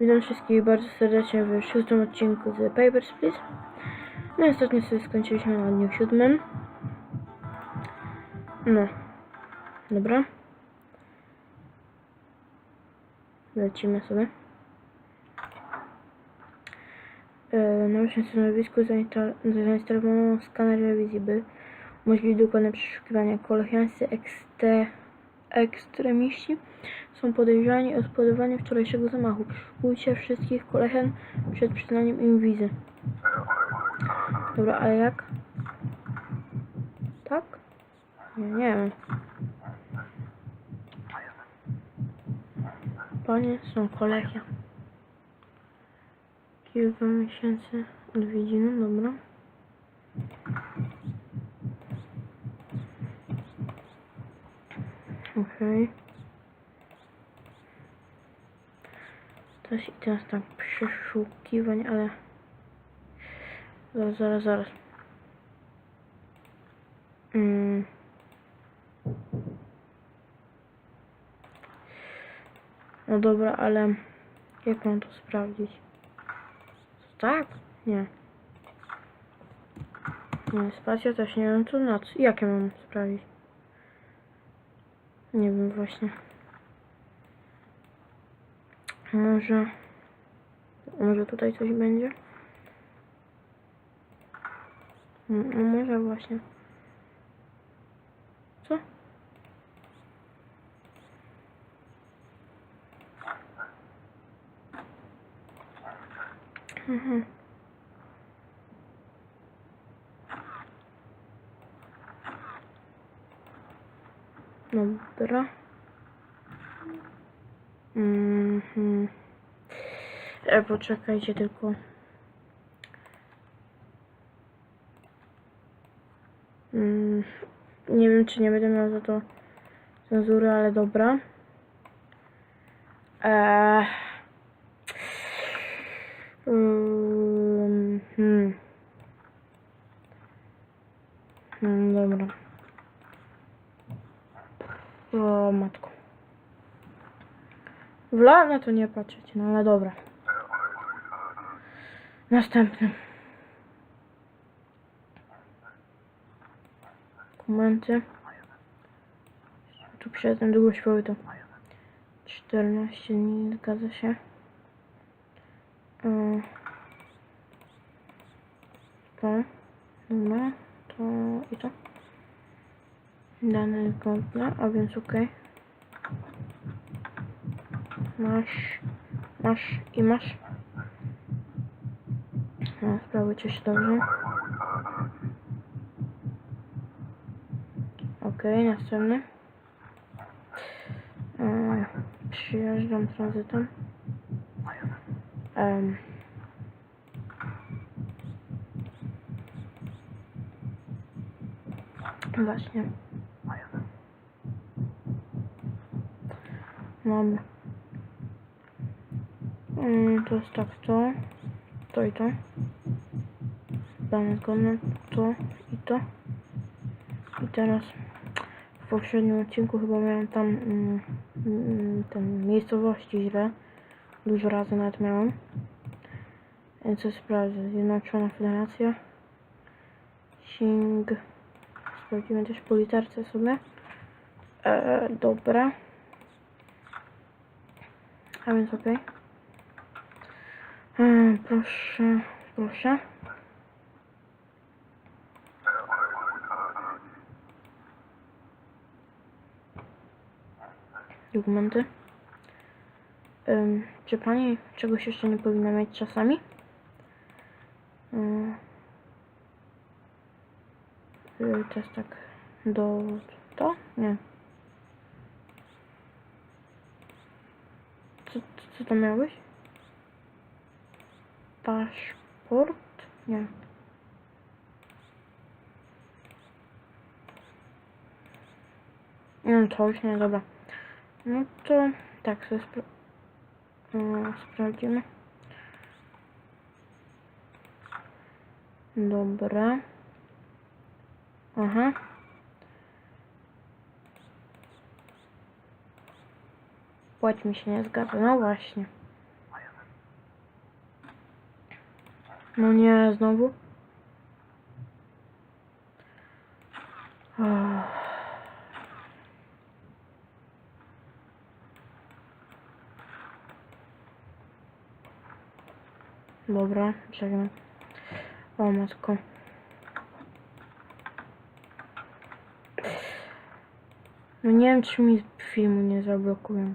Witam wszystkich bardzo serdecznie w szóstym odcinku z Papers, Please. No i ostatnio sobie skończyliśmy na dniu siódmym. No. Dobra. Lecimy sobie. E, Na naszym stanowisku zainsta- zainstalowano skaner rewizji, by umożliwić dokładne przeszukiwanie. Kolechiańscy ekste, ekstremiści są podejrzani o spowodowanie wczorajszego zamachu. Przeszukujcie wszystkich kolechen przed przyznaniem im wizy. Dobra, ale jak? Tak? Nie, nie wiem. Panie są kolechia. Kilka miesięcy odwiedziny, dobra. Okej. Teraz i teraz tak przeszukiwań, ale zaraz, zaraz, zaraz. Mm. No dobra, ale jak mam to sprawdzić? Tak? Nie. Nie, spacja też nie wiem, to na co, jak ja mam sprawdzić? Nie wiem właśnie. Może... Może tutaj coś będzie? No może właśnie. Co? Mhm. Dobra. Mhm. E, poczekajcie tylko. Mm, nie wiem, czy nie będę miał za to cenzury, ale dobra. Eee. Mm, hmm. Mm, dobra. O matko. W lane to nie patrzeć, no ale dobra. Następny. Dokumenty. Tu przedtem długość pobytu. 14 dni, zgadza się. To. Dobra. To i to. Dane kompletne, a więc ok. Masz, masz i masz. No, sprawujcie się dobrze. Ok, następny. E, przyjeżdżam tranzytem. Em. Właśnie. Mamy. Mm, to jest tak, to, to i to. Dane zgodne, to i to. I teraz w poprzednim odcinku chyba miałem tam mm, mm, ten miejscowości źle. Dużo razy nawet miałem. Co sprawdzę? Zjednoczona Federacja. Sing. Sprawdzimy też po literce sobie. E, dobra. A więc okej. E, proszę, proszę. Dokumenty. Ym, czy pani czegoś jeszcze nie powinna mieć czasami? Y, to jest tak do to? Nie. Co, co, co to miałeś? Paszport? Nie. No to już nie, dobra. No to tak sobie Płać mi się nie zgadza. No właśnie. No nie, znowu? Ach. Dobra, czekaj. O matko. No nie wiem, czy mi filmu nie zablokują.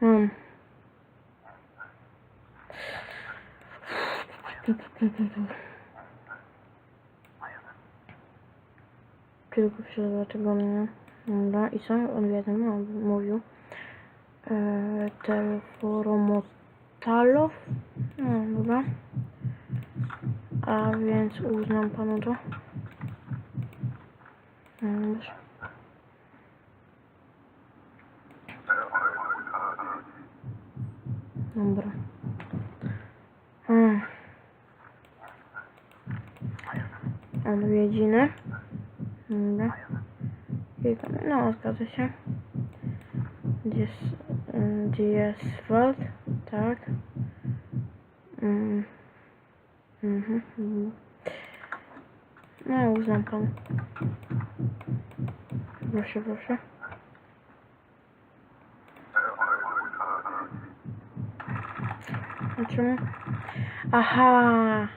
Hmm. Tylko przez tygodnie. Dobra, i co on no, mówił? Eee, Telforomotalow? No, dobra. A więc uznam panu to. Dobrze. Dobra. Hmm. Odwiedziny. Dobra. Klikamy. No, zgadza się. Gdzie jest, y, gdzie jest Wald? Tak. Mm. Mhm. mhm. No, uznam pan. Proszę, proszę. Czemu? Aha!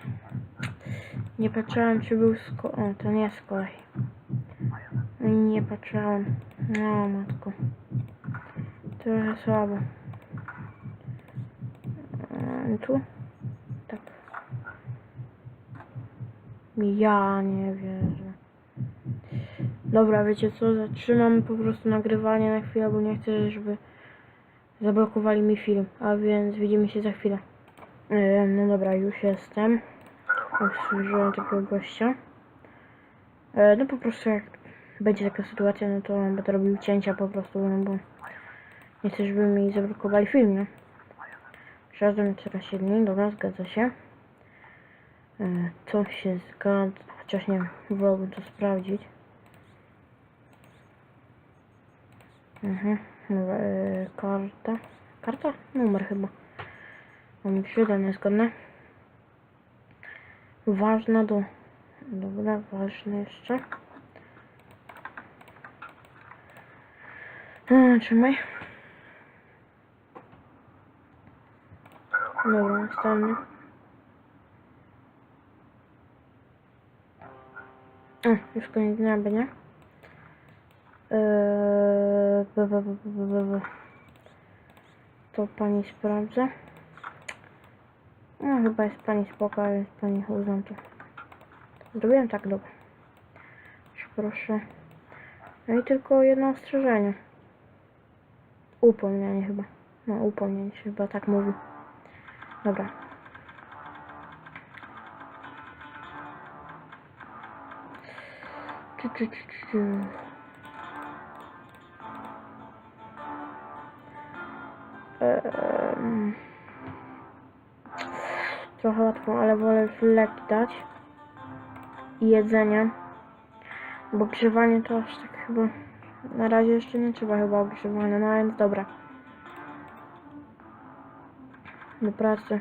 Nie patrzyłem, czy był z ko- O, to nie z kolei. Nie patrzyłem. No, matko. Trochę słabo. Eee, tu? Tak. Ja nie wierzę. Dobra, wiecie co? Zatrzymam po prostu nagrywanie na chwilę, bo nie chcę, żeby zablokowali mi film. A więc widzimy się za chwilę. Eee, no dobra, już jestem. Obsłużyłem tego gościa. E, no po prostu jak będzie taka sytuacja, no to będę robił cięcia po prostu, no bo nie chcę, żeby mi zablokowali film, nie? Przejazd coraz silniej, dobra, zgadza się. E, to się zgadza, chociaż nie wolałbym to sprawdzić. Mhm, dobra, e, karta. Karta? Numer chyba. Mam trzy dane zgodne. Ważna do... Dobra, ważne jeszcze. A, trzymaj. Dobra, następny. O, już koniec dnia będzie. Eee, b, b, b, b, b, b. To pani sprawdza. No chyba jest pani spoko, więc pani to. Zrobiłem tak dobrze. Proszę. No i tylko jedno ostrzeżenie. Upomnienie chyba. No upomnienie się chyba tak mówi. Dobra. Czy, czy, czy, czy, czy. Ehm. Trochę łatwo, ale wolę leki dać. I jedzenie. Bo grzewanie to aż tak chyba... Na razie jeszcze nie trzeba chyba ogrzewania, no więc dobra. Do pracy.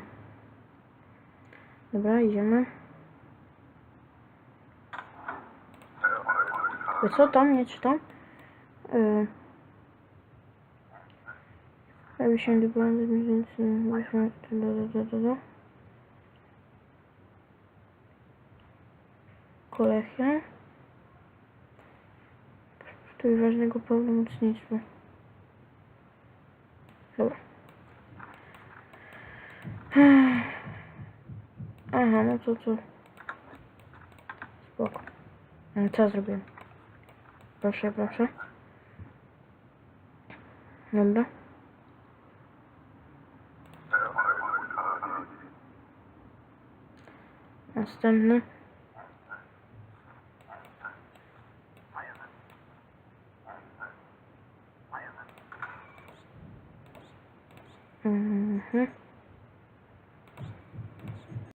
Dobra, idziemy. Co tam? Nie czytam. Yy. Jakby się dobłędy Kolechia. Tu ważnego pełnomocnictwa. Dobra. Aha, no to co? Spoko. No, co zrobiłem? Proszę, proszę. Dobra. Następny.